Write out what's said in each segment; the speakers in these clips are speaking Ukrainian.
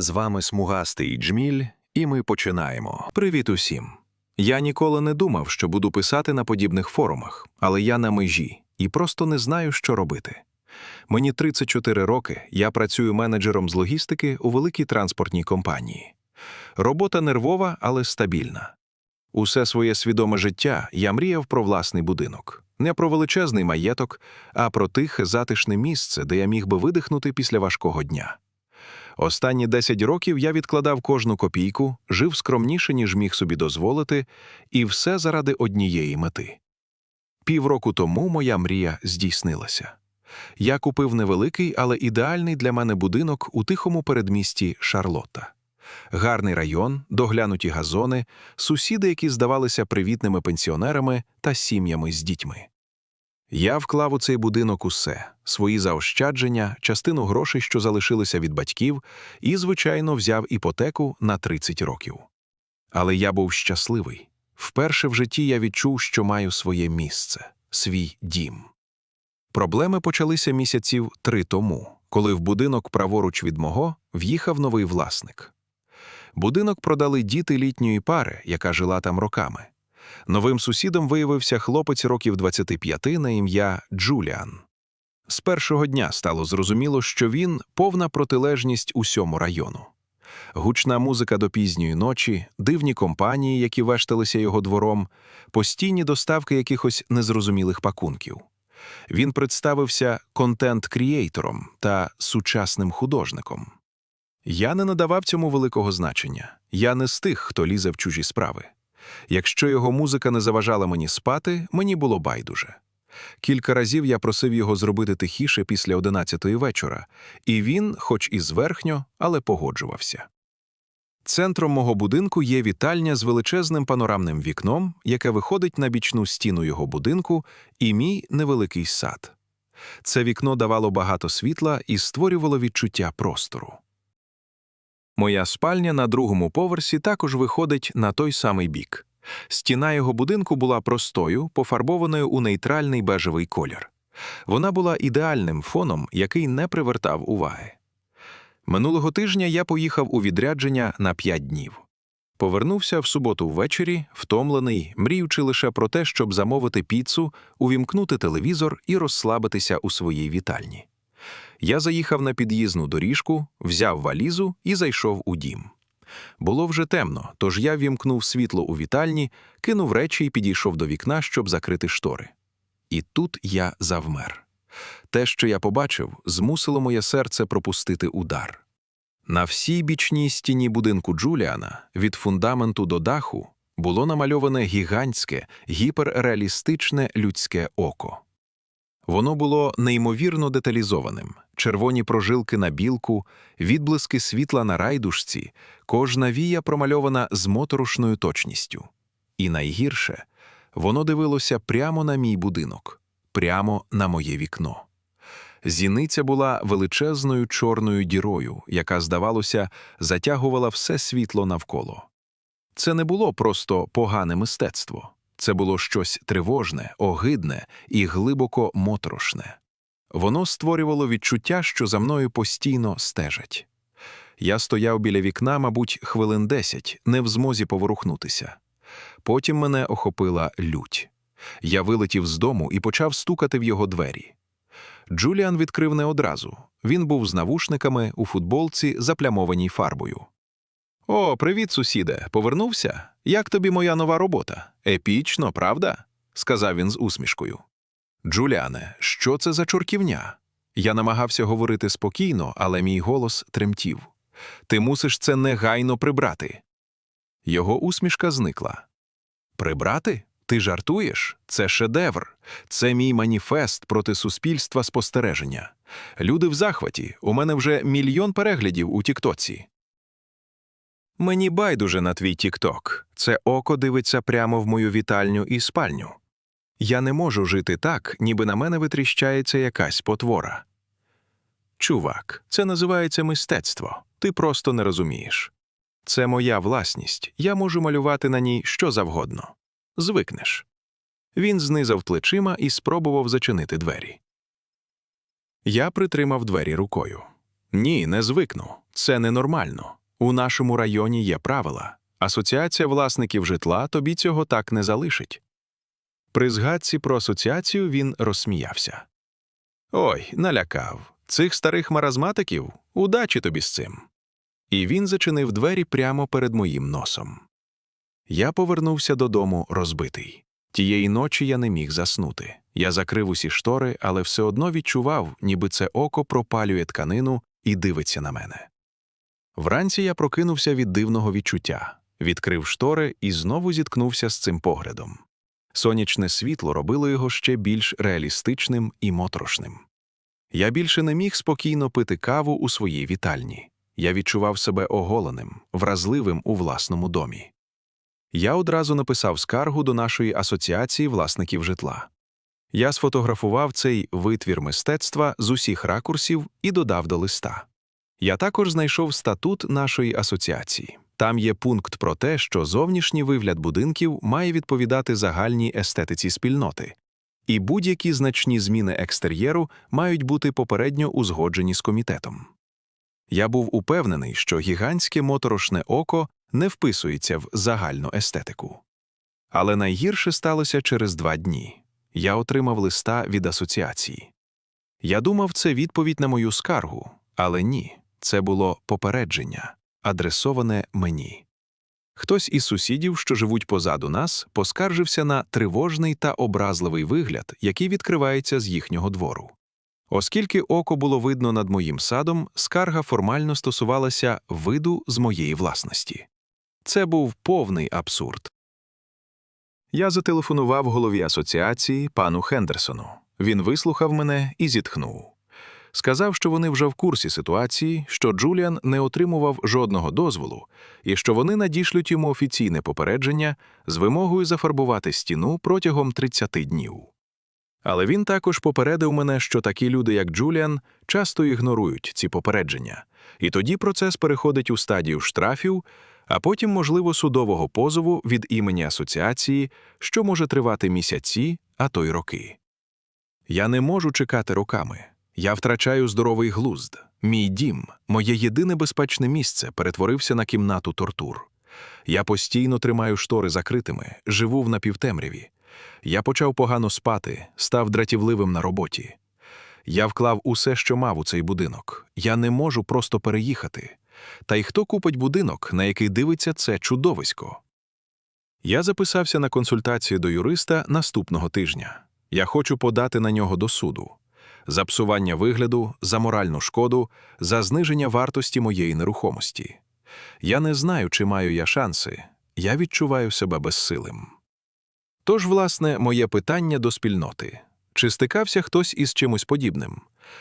З вами смугастий Джміль, і ми починаємо. Привіт усім. Я ніколи не думав, що буду писати на подібних форумах, але я на межі і просто не знаю, що робити. Мені 34 роки, я працюю менеджером з логістики у великій транспортній компанії. Робота нервова, але стабільна. Усе своє свідоме життя я мріяв про власний будинок. Не про величезний маєток, а про тихе затишне місце, де я міг би видихнути після важкого дня. Останні 10 років я відкладав кожну копійку, жив скромніше, ніж міг собі дозволити, і все заради однієї мети. Півроку тому моя мрія здійснилася. Я купив невеликий, але ідеальний для мене будинок у тихому передмісті Шарлотта. Гарний район, доглянуті газони, сусіди, які здавалися привітними пенсіонерами та сім'ями з дітьми. Я вклав у цей будинок усе свої заощадження, частину грошей, що залишилися від батьків, і, звичайно, взяв іпотеку на 30 років. Але я був щасливий. Вперше в житті я відчув, що маю своє місце, свій дім. Проблеми почалися місяців три тому, коли в будинок праворуч від мого в'їхав новий власник. Будинок продали діти літньої пари, яка жила там роками. Новим сусідом виявився хлопець років 25 на ім'я Джуліан. З першого дня стало зрозуміло, що він повна протилежність усьому району. Гучна музика до пізньої ночі, дивні компанії, які вешталися його двором, постійні доставки якихось незрозумілих пакунків. Він представився контент-крієйтором та сучасним художником. Я не надавав цьому великого значення. Я не з тих, хто лізе в чужі справи. Якщо його музика не заважала мені спати, мені було байдуже. Кілька разів я просив його зробити тихіше після одинадцятої вечора, і він, хоч і зверхньо, але погоджувався. Центром мого будинку є вітальня з величезним панорамним вікном, яке виходить на бічну стіну його будинку, і мій невеликий сад. Це вікно давало багато світла і створювало відчуття простору. Моя спальня на другому поверсі також виходить на той самий бік. Стіна його будинку була простою, пофарбованою у нейтральний бежевий колір. Вона була ідеальним фоном, який не привертав уваги. Минулого тижня я поїхав у відрядження на п'ять днів. Повернувся в суботу ввечері, втомлений, мріючи лише про те, щоб замовити піцу, увімкнути телевізор і розслабитися у своїй вітальні. Я заїхав на під'їзну доріжку, взяв валізу і зайшов у дім. Було вже темно, тож я вімкнув світло у вітальні, кинув речі і підійшов до вікна, щоб закрити штори. І тут я завмер. Те, що я побачив, змусило моє серце пропустити удар. На всій бічній стіні будинку Джуліана, від фундаменту до даху, було намальоване гігантське, гіперреалістичне людське око. Воно було неймовірно деталізованим: червоні прожилки на білку, відблиски світла на райдушці, кожна вія промальована з моторошною точністю. І найгірше воно дивилося прямо на мій будинок, прямо на моє вікно. Зіниця була величезною чорною дірою, яка, здавалося, затягувала все світло навколо. Це не було просто погане мистецтво. Це було щось тривожне, огидне і глибоко моторошне. Воно створювало відчуття, що за мною постійно стежать. Я стояв біля вікна, мабуть, хвилин десять, не в змозі поворухнутися. Потім мене охопила лють. Я вилетів з дому і почав стукати в його двері. Джуліан відкрив не одразу. Він був з навушниками у футболці, заплямованій фарбою. О, привіт, сусіде. Повернувся? Як тобі моя нова робота? Епічно, правда? сказав він з усмішкою. Джуліане, що це за чорківня? Я намагався говорити спокійно, але мій голос тремтів. Ти мусиш це негайно прибрати. Його усмішка зникла. Прибрати? Ти жартуєш? Це шедевр. Це мій маніфест проти суспільства спостереження. Люди в захваті. У мене вже мільйон переглядів у Тіктоці. Мені байдуже на твій Тікток. Це око дивиться прямо в мою вітальню і спальню. Я не можу жити так, ніби на мене витріщається якась потвора. Чувак, це називається мистецтво. Ти просто не розумієш. Це моя власність, я можу малювати на ній що завгодно. Звикнеш. Він знизав плечима і спробував зачинити двері. Я притримав двері рукою. Ні, не звикну. Це ненормально. У нашому районі є правила. Асоціація власників житла тобі цього так не залишить. При згадці про асоціацію він розсміявся. Ой, налякав. Цих старих маразматиків удачі тобі з цим. І він зачинив двері прямо перед моїм носом. Я повернувся додому розбитий. Тієї ночі я не міг заснути. Я закрив усі штори, але все одно відчував, ніби це око пропалює тканину і дивиться на мене. Вранці я прокинувся від дивного відчуття, відкрив штори і знову зіткнувся з цим поглядом. Сонячне світло робило його ще більш реалістичним і моторошним. Я більше не міг спокійно пити каву у своїй вітальні. Я відчував себе оголеним, вразливим у власному домі. Я одразу написав скаргу до нашої асоціації власників житла. Я сфотографував цей витвір мистецтва з усіх ракурсів і додав до листа. Я також знайшов статут нашої асоціації. Там є пункт про те, що зовнішній вигляд будинків має відповідати загальній естетиці спільноти, і будь-які значні зміни екстер'єру мають бути попередньо узгоджені з комітетом. Я був упевнений, що гігантське моторошне око не вписується в загальну естетику. Але найгірше сталося через два дні. Я отримав листа від асоціації. Я думав, це відповідь на мою скаргу, але ні, це було попередження, адресоване мені. Хтось із сусідів, що живуть позаду нас, поскаржився на тривожний та образливий вигляд, який відкривається з їхнього двору. Оскільки око було видно над моїм садом, скарга формально стосувалася виду з моєї власності. Це був повний абсурд. Я зателефонував голові асоціації пану Хендерсону. Він вислухав мене і зітхнув. Сказав, що вони вже в курсі ситуації, що Джуліан не отримував жодного дозволу, і що вони надішлють йому офіційне попередження з вимогою зафарбувати стіну протягом 30 днів. Але він також попередив мене, що такі люди, як Джуліан, часто ігнорують ці попередження, і тоді процес переходить у стадію штрафів, а потім, можливо, судового позову від імені асоціації, що може тривати місяці, а то й роки. Я не можу чекати роками. Я втрачаю здоровий глузд. Мій дім, моє єдине безпечне місце, перетворився на кімнату тортур. Я постійно тримаю штори закритими, живу в напівтемряві. Я почав погано спати, став дратівливим на роботі. Я вклав усе, що мав у цей будинок. Я не можу просто переїхати. Та й хто купить будинок, на який дивиться це чудовисько? Я записався на консультацію до юриста наступного тижня. Я хочу подати на нього до суду за псування вигляду, за моральну шкоду, за зниження вартості моєї нерухомості. Я не знаю, чи маю я шанси, я відчуваю себе безсилим. Тож, власне, моє питання до спільноти чи стикався хтось із чимось подібним?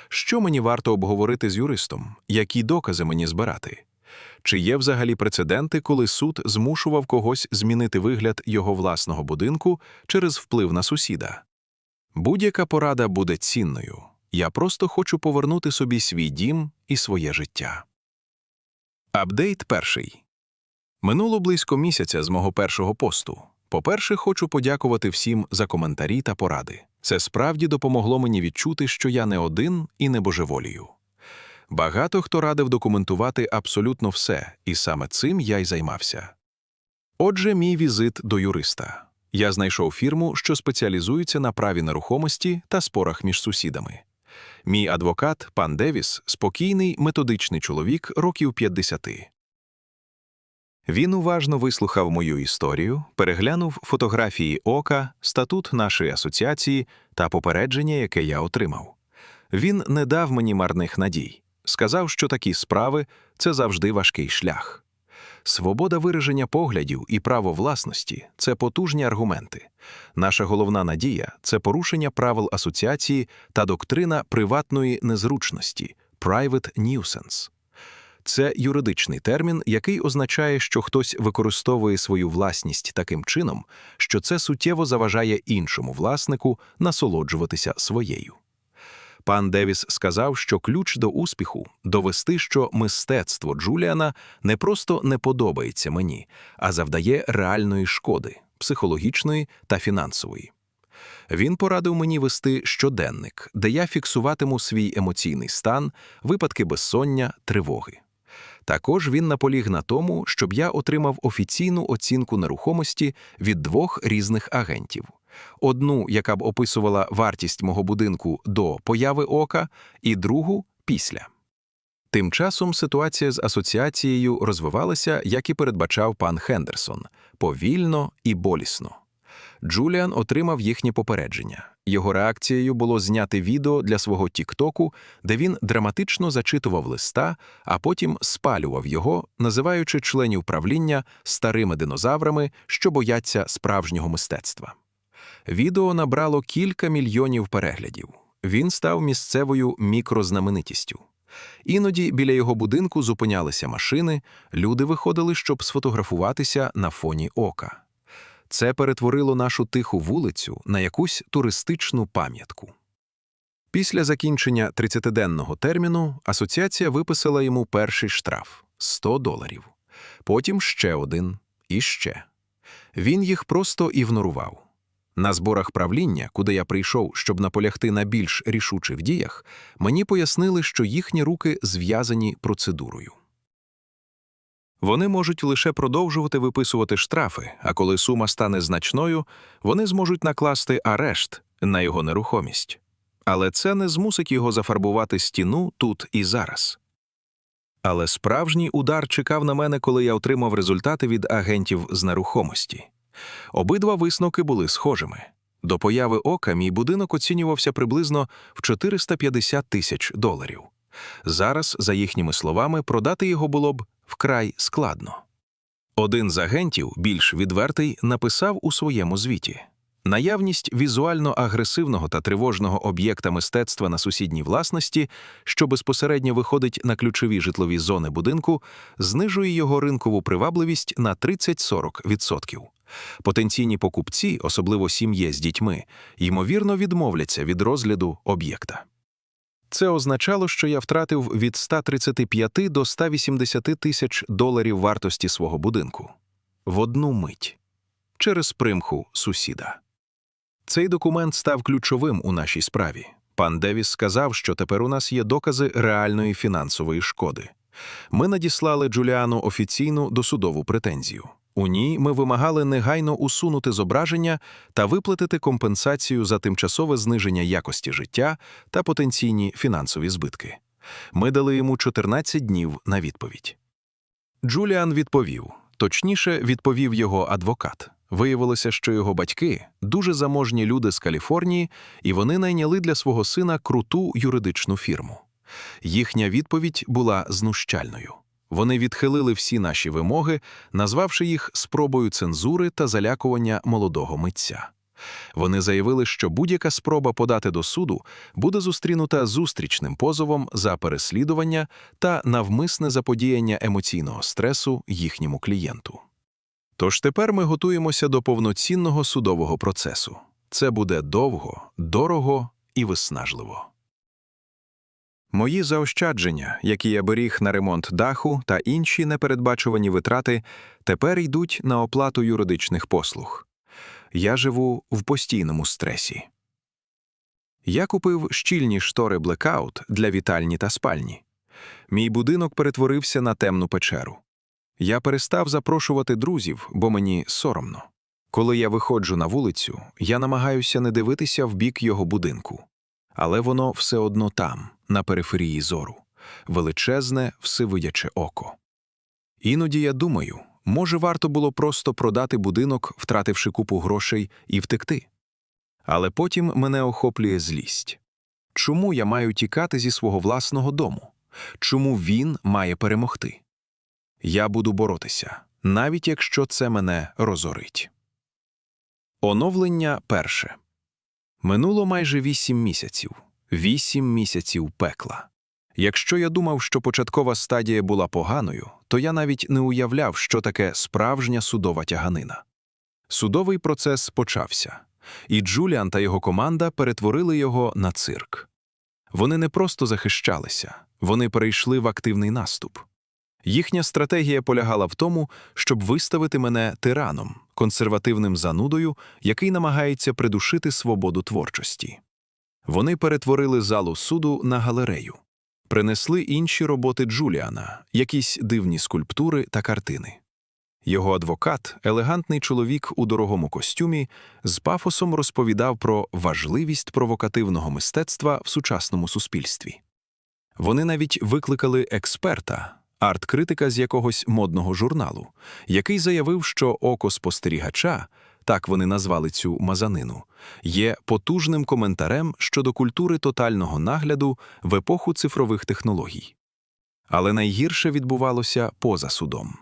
Що мені варто обговорити з юристом, які докази мені збирати? Чи є взагалі прецеденти, коли суд змушував когось змінити вигляд його власного будинку через вплив на сусіда? Будь-яка порада буде цінною. Я просто хочу повернути собі свій дім і своє життя. Апдейт перший. Минуло близько місяця з мого першого посту. По-перше, хочу подякувати всім за коментарі та поради. Це справді допомогло мені відчути, що я не один і не божеволію. Багато хто радив документувати абсолютно все, і саме цим я й займався. Отже, мій візит до юриста. Я знайшов фірму, що спеціалізується на праві нерухомості та спорах між сусідами. Мій адвокат, пан Девіс, спокійний, методичний чоловік років 50. Він уважно вислухав мою історію, переглянув фотографії ока, статут нашої асоціації та попередження, яке я отримав. Він не дав мені марних надій, сказав, що такі справи це завжди важкий шлях. Свобода вираження поглядів і право власності це потужні аргументи. Наша головна надія це порушення правил асоціації та доктрина приватної незручності private nuisance. Це юридичний термін, який означає, що хтось використовує свою власність таким чином, що це суттєво заважає іншому власнику насолоджуватися своєю. Пан Девіс сказав, що ключ до успіху довести, що мистецтво Джуліана не просто не подобається мені, а завдає реальної шкоди, психологічної та фінансової. Він порадив мені вести щоденник, де я фіксуватиму свій емоційний стан, випадки безсоння, тривоги. Також він наполіг на тому, щоб я отримав офіційну оцінку нерухомості від двох різних агентів: одну, яка б описувала вартість мого будинку до появи ока, і другу після. Тим часом ситуація з асоціацією розвивалася, як і передбачав пан Хендерсон, повільно і болісно. Джуліан отримав їхнє попередження. Його реакцією було зняти відео для свого Тіктоку, де він драматично зачитував листа, а потім спалював його, називаючи членів правління старими динозаврами, що бояться справжнього мистецтва. Відео набрало кілька мільйонів переглядів. Він став місцевою мікрознаменитістю. Іноді біля його будинку зупинялися машини, люди виходили, щоб сфотографуватися на фоні ока. Це перетворило нашу тиху вулицю на якусь туристичну пам'ятку. Після закінчення 30-денного терміну асоціація виписала йому перший штраф 100 доларів, потім ще один і ще. Він їх просто ігнорував. На зборах правління, куди я прийшов, щоб наполягти на більш рішучих діях, мені пояснили, що їхні руки зв'язані процедурою. Вони можуть лише продовжувати виписувати штрафи, а коли сума стане значною, вони зможуть накласти арешт на його нерухомість. Але це не змусить його зафарбувати стіну тут і зараз. Але справжній удар чекав на мене, коли я отримав результати від агентів з нерухомості. Обидва висновки були схожими. До появи ока мій будинок оцінювався приблизно в 450 тисяч доларів. Зараз, за їхніми словами, продати його було б вкрай складно. Один з агентів, більш відвертий, написав у своєму звіті наявність візуально агресивного та тривожного об'єкта мистецтва на сусідній власності, що безпосередньо виходить на ключові житлові зони будинку, знижує його ринкову привабливість на 30-40%. Потенційні покупці, особливо сім'ї з дітьми, ймовірно відмовляться від розгляду об'єкта. Це означало, що я втратив від 135 до 180 тисяч доларів вартості свого будинку в одну мить через примху сусіда. Цей документ став ключовим у нашій справі. Пан Девіс сказав, що тепер у нас є докази реальної фінансової шкоди. Ми надіслали Джуліану офіційну досудову претензію. У ній ми вимагали негайно усунути зображення та виплатити компенсацію за тимчасове зниження якості життя та потенційні фінансові збитки. Ми дали йому 14 днів на відповідь. Джуліан відповів, точніше, відповів його адвокат. Виявилося, що його батьки дуже заможні люди з Каліфорнії, і вони найняли для свого сина круту юридичну фірму. Їхня відповідь була знущальною. Вони відхилили всі наші вимоги, назвавши їх спробою цензури та залякування молодого митця. Вони заявили, що будь-яка спроба подати до суду буде зустрінута зустрічним позовом за переслідування та навмисне заподіяння емоційного стресу їхньому клієнту. Тож тепер ми готуємося до повноцінного судового процесу. Це буде довго, дорого і виснажливо. Мої заощадження, які я беріг на ремонт даху та інші непередбачувані витрати, тепер йдуть на оплату юридичних послуг. Я живу в постійному стресі. Я купив щільні штори блекаут для вітальні та спальні. Мій будинок перетворився на темну печеру. Я перестав запрошувати друзів, бо мені соромно. Коли я виходжу на вулицю, я намагаюся не дивитися в бік його будинку. Але воно все одно там, на периферії зору, величезне, всевидяче око. Іноді я думаю, може, варто було просто продати будинок, втративши купу грошей, і втекти. Але потім мене охоплює злість. Чому я маю тікати зі свого власного дому? Чому він має перемогти? Я буду боротися, навіть якщо це мене розорить. Оновлення перше. Минуло майже вісім місяців. Вісім місяців пекла. Якщо я думав, що початкова стадія була поганою, то я навіть не уявляв, що таке справжня судова тяганина. Судовий процес почався, і Джуліан та його команда перетворили його на цирк. Вони не просто захищалися, вони перейшли в активний наступ. Їхня стратегія полягала в тому, щоб виставити мене тираном, консервативним занудою, який намагається придушити свободу творчості. Вони перетворили залу суду на галерею, принесли інші роботи Джуліана, якісь дивні скульптури та картини. Його адвокат, елегантний чоловік у дорогому костюмі, з пафосом розповідав про важливість провокативного мистецтва в сучасному суспільстві. Вони навіть викликали експерта, арт-критика з якогось модного журналу, який заявив, що око спостерігача, так вони назвали цю мазанину, є потужним коментарем щодо культури тотального нагляду в епоху цифрових технологій. Але найгірше відбувалося поза судом.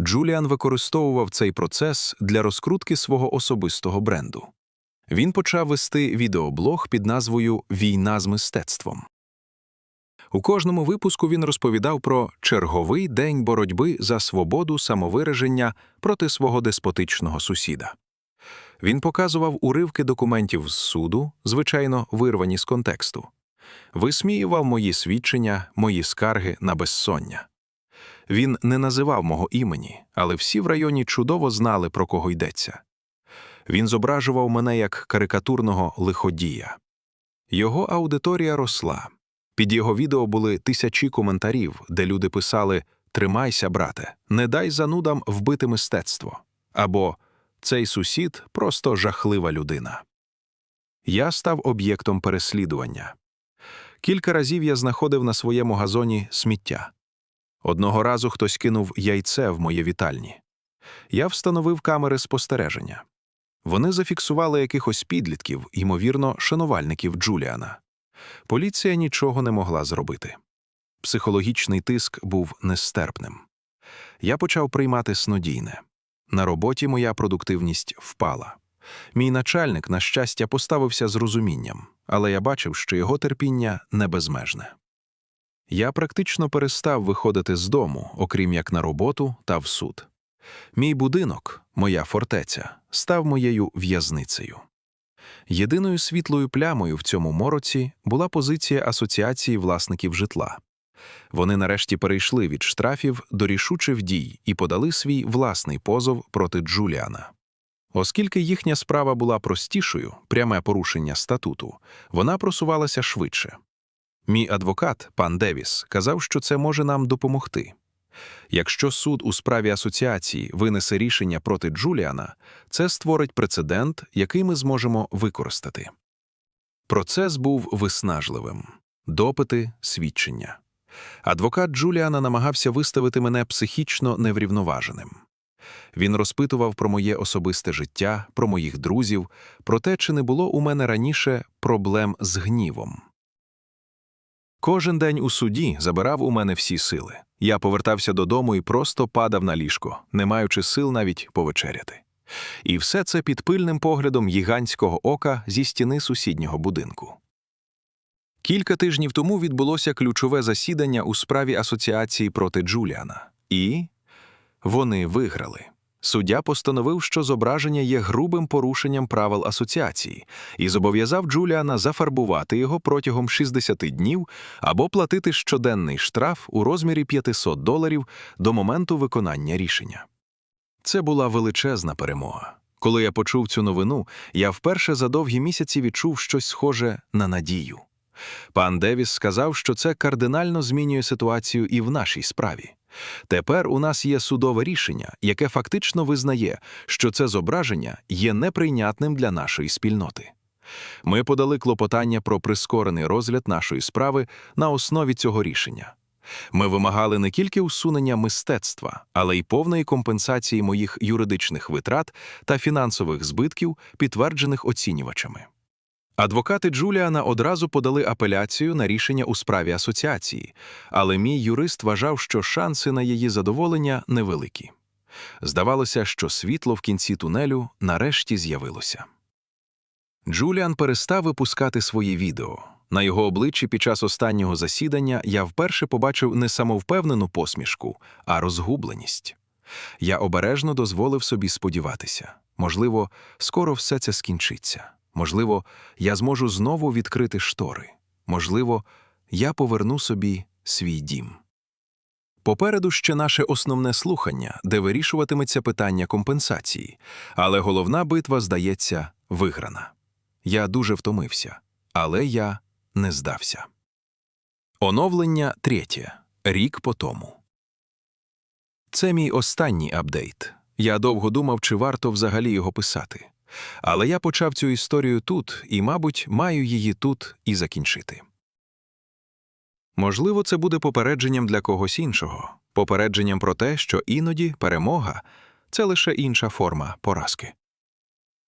Джуліан використовував цей процес для розкрутки свого особистого бренду. Він почав вести відеоблог під назвою Війна з мистецтвом. У кожному випуску він розповідав про черговий день боротьби за свободу самовираження проти свого деспотичного сусіда. Він показував уривки документів з суду, звичайно, вирвані з контексту, висміював мої свідчення, мої скарги на безсоння. Він не називав мого імені, але всі в районі чудово знали, про кого йдеться. Він зображував мене як карикатурного лиходія. Його аудиторія росла. Під його відео були тисячі коментарів, де люди писали Тримайся, брате, не дай занудам вбити мистецтво або Цей сусід просто жахлива людина. Я став об'єктом переслідування. Кілька разів я знаходив на своєму газоні сміття. Одного разу хтось кинув яйце в моє вітальні. Я встановив камери спостереження. Вони зафіксували якихось підлітків, ймовірно, шанувальників Джуліана. Поліція нічого не могла зробити. Психологічний тиск був нестерпним. Я почав приймати снодійне. На роботі моя продуктивність впала. Мій начальник, на щастя, поставився з розумінням, але я бачив, що його терпіння не безмежне. Я практично перестав виходити з дому, окрім як на роботу та в суд. Мій будинок, моя фортеця, став моєю в'язницею. Єдиною світлою плямою в цьому мороці була позиція Асоціації власників житла. Вони нарешті перейшли від штрафів до рішучих дій і подали свій власний позов проти Джуліана. Оскільки їхня справа була простішою, пряме порушення статуту, вона просувалася швидше. Мій адвокат, пан Девіс, казав, що це може нам допомогти. Якщо суд у справі асоціації винесе рішення проти Джуліана, це створить прецедент, який ми зможемо використати. Процес був виснажливим допити, свідчення. Адвокат Джуліана намагався виставити мене психічно неврівноваженим. Він розпитував про моє особисте життя, про моїх друзів, про те, чи не було у мене раніше проблем з гнівом. Кожен день у суді забирав у мене всі сили. Я повертався додому і просто падав на ліжко, не маючи сил навіть повечеряти. І все це під пильним поглядом гігантського ока зі стіни сусіднього будинку. Кілька тижнів тому відбулося ключове засідання у справі асоціації проти Джуліана, і вони виграли. Суддя постановив, що зображення є грубим порушенням правил асоціації, і зобов'язав Джуліана зафарбувати його протягом 60 днів або платити щоденний штраф у розмірі 500 доларів до моменту виконання рішення. Це була величезна перемога. Коли я почув цю новину, я вперше за довгі місяці відчув щось схоже на надію. Пан Девіс сказав, що це кардинально змінює ситуацію і в нашій справі. Тепер у нас є судове рішення, яке фактично визнає, що це зображення є неприйнятним для нашої спільноти. Ми подали клопотання про прискорений розгляд нашої справи на основі цього рішення. Ми вимагали не тільки усунення мистецтва, але й повної компенсації моїх юридичних витрат та фінансових збитків, підтверджених оцінювачами. Адвокати Джуліана одразу подали апеляцію на рішення у справі асоціації, але мій юрист вважав, що шанси на її задоволення невеликі. Здавалося, що світло в кінці тунелю нарешті з'явилося. Джуліан перестав випускати свої відео. На його обличчі під час останнього засідання я вперше побачив не самовпевнену посмішку, а розгубленість. Я обережно дозволив собі сподіватися можливо, скоро все це скінчиться. Можливо, я зможу знову відкрити штори. Можливо, я поверну собі свій дім. Попереду ще наше основне слухання, де вирішуватиметься питання компенсації, але головна битва, здається, виграна. Я дуже втомився, але я не здався. Оновлення третє. Рік по тому. Це мій останній апдейт. Я довго думав, чи варто взагалі його писати. Але я почав цю історію тут і, мабуть, маю її тут і закінчити. Можливо, це буде попередженням для когось іншого, попередженням про те, що іноді перемога це лише інша форма поразки.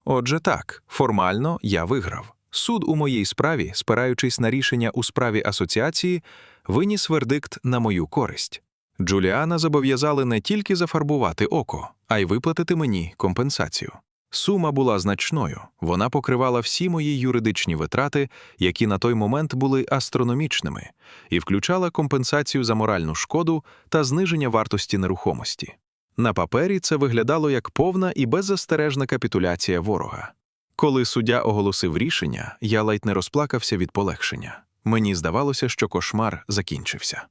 Отже, так, формально я виграв. Суд у моїй справі, спираючись на рішення у справі асоціації, виніс вердикт на мою користь. Джуліана зобов'язали не тільки зафарбувати око, а й виплатити мені компенсацію. Сума була значною, вона покривала всі мої юридичні витрати, які на той момент були астрономічними, і включала компенсацію за моральну шкоду та зниження вартості нерухомості. На папері це виглядало як повна і беззастережна капітуляція ворога. Коли суддя оголосив рішення, я ледь не розплакався від полегшення. Мені здавалося, що кошмар закінчився.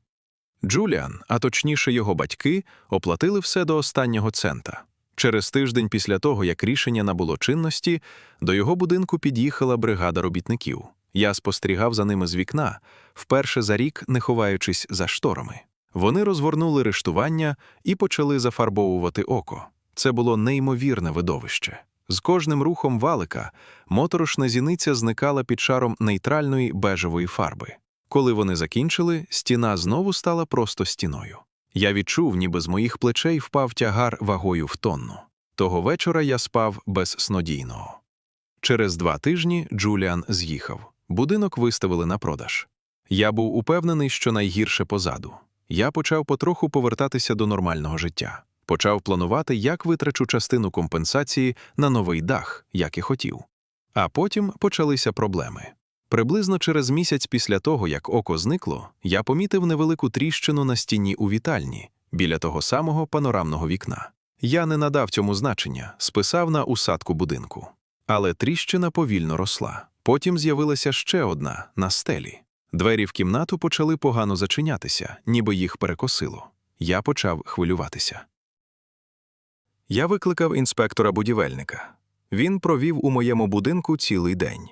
Джуліан, а точніше його батьки, оплатили все до останнього цента. Через тиждень після того, як рішення набуло чинності, до його будинку під'їхала бригада робітників. Я спостерігав за ними з вікна, вперше за рік не ховаючись за шторами. Вони розгорнули рештування і почали зафарбовувати око. Це було неймовірне видовище. З кожним рухом валика моторошна зіниця зникала під шаром нейтральної бежевої фарби. Коли вони закінчили, стіна знову стала просто стіною. Я відчув, ніби з моїх плечей впав тягар вагою в тонну. Того вечора я спав без снодійного. Через два тижні Джуліан з'їхав. Будинок виставили на продаж. Я був упевнений, що найгірше позаду. Я почав потроху повертатися до нормального життя. Почав планувати, як витрачу частину компенсації на новий дах, як і хотів. А потім почалися проблеми. Приблизно через місяць після того, як око зникло, я помітив невелику тріщину на стіні у вітальні біля того самого панорамного вікна. Я не надав цьому значення, списав на усадку будинку. Але тріщина повільно росла. Потім з'явилася ще одна на стелі. Двері в кімнату почали погано зачинятися, ніби їх перекосило. Я почав хвилюватися. Я викликав інспектора-будівельника. Він провів у моєму будинку цілий день.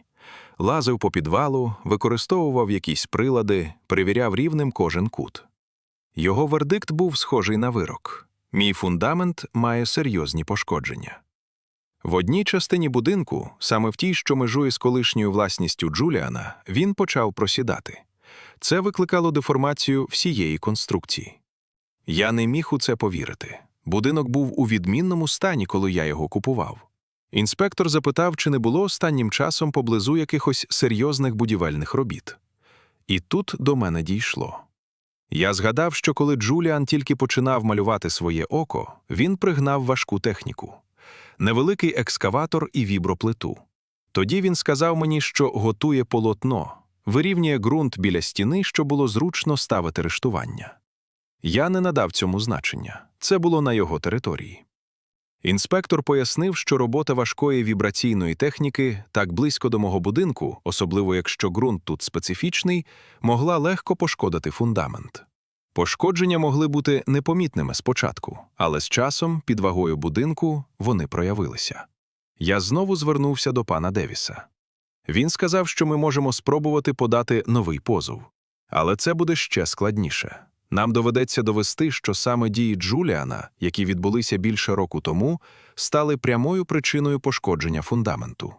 Лазив по підвалу, використовував якісь прилади, перевіряв рівнем кожен кут. Його вердикт був схожий на вирок. Мій фундамент має серйозні пошкодження. В одній частині будинку, саме в тій, що межує з колишньою власністю Джуліана, він почав просідати. Це викликало деформацію всієї конструкції. Я не міг у це повірити. Будинок був у відмінному стані, коли я його купував. Інспектор запитав, чи не було останнім часом поблизу якихось серйозних будівельних робіт. І тут до мене дійшло. Я згадав, що коли Джуліан тільки починав малювати своє око, він пригнав важку техніку невеликий екскаватор і віброплиту. Тоді він сказав мені, що готує полотно, вирівнює ґрунт біля стіни, що було зручно ставити рештування. Я не надав цьому значення це було на його території. Інспектор пояснив, що робота важкої вібраційної техніки так близько до мого будинку, особливо якщо ґрунт тут специфічний, могла легко пошкодити фундамент. Пошкодження могли бути непомітними спочатку, але з часом, під вагою будинку, вони проявилися. Я знову звернувся до пана Девіса. Він сказав, що ми можемо спробувати подати новий позов. Але це буде ще складніше. Нам доведеться довести, що саме дії Джуліана, які відбулися більше року тому, стали прямою причиною пошкодження фундаменту.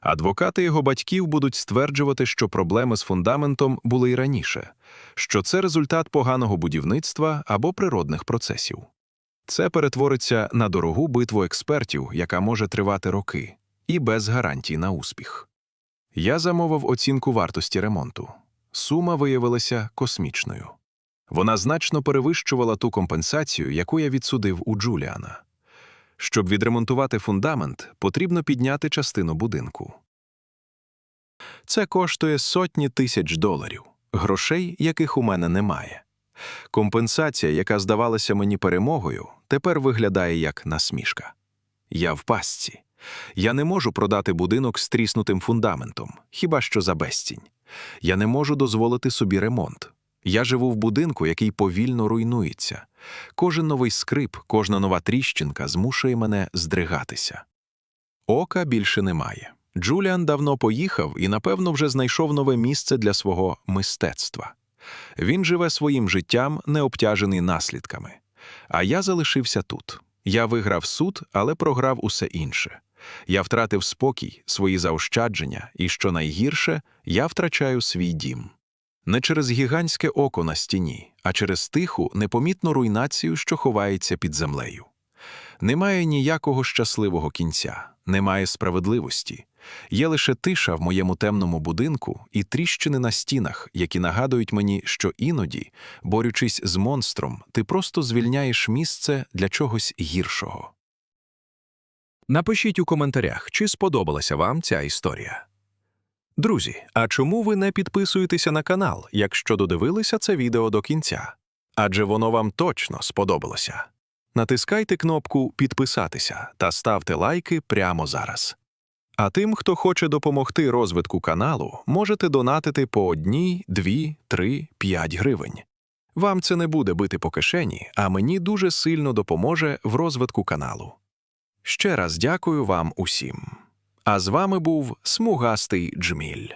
Адвокати його батьків будуть стверджувати, що проблеми з фундаментом були й раніше, що це результат поганого будівництва або природних процесів. Це перетвориться на дорогу битву експертів, яка може тривати роки, і без гарантій на успіх. Я замовив оцінку вартості ремонту. Сума виявилася космічною. Вона значно перевищувала ту компенсацію, яку я відсудив у Джуліана. Щоб відремонтувати фундамент, потрібно підняти частину будинку. Це коштує сотні тисяч доларів, грошей, яких у мене немає. Компенсація, яка здавалася мені перемогою, тепер виглядає як насмішка. Я в пастці. Я не можу продати будинок з тріснутим фундаментом, хіба що за безцінь. Я не можу дозволити собі ремонт. Я живу в будинку, який повільно руйнується. Кожен новий скрип, кожна нова тріщинка змушує мене здригатися. Ока більше немає. Джуліан давно поїхав і, напевно, вже знайшов нове місце для свого мистецтва. Він живе своїм життям, не обтяжений наслідками. А я залишився тут. Я виграв суд, але програв усе інше. Я втратив спокій, свої заощадження, і, що найгірше, я втрачаю свій дім. Не через гігантське око на стіні, а через тиху, непомітну руйнацію, що ховається під землею. Немає ніякого щасливого кінця, немає справедливості. Є лише тиша в моєму темному будинку і тріщини на стінах, які нагадують мені, що іноді, борючись з монстром, ти просто звільняєш місце для чогось гіршого. Напишіть у коментарях, чи сподобалася вам ця історія. Друзі, а чому ви не підписуєтеся на канал, якщо додивилися це відео до кінця? Адже воно вам точно сподобалося. Натискайте кнопку Підписатися та ставте лайки прямо зараз. А тим, хто хоче допомогти розвитку каналу, можете донатити по одній, дві, три, п'ять гривень. Вам це не буде бити по кишені, а мені дуже сильно допоможе в розвитку каналу. Ще раз дякую вам усім. А з вами був смугастий Джміль.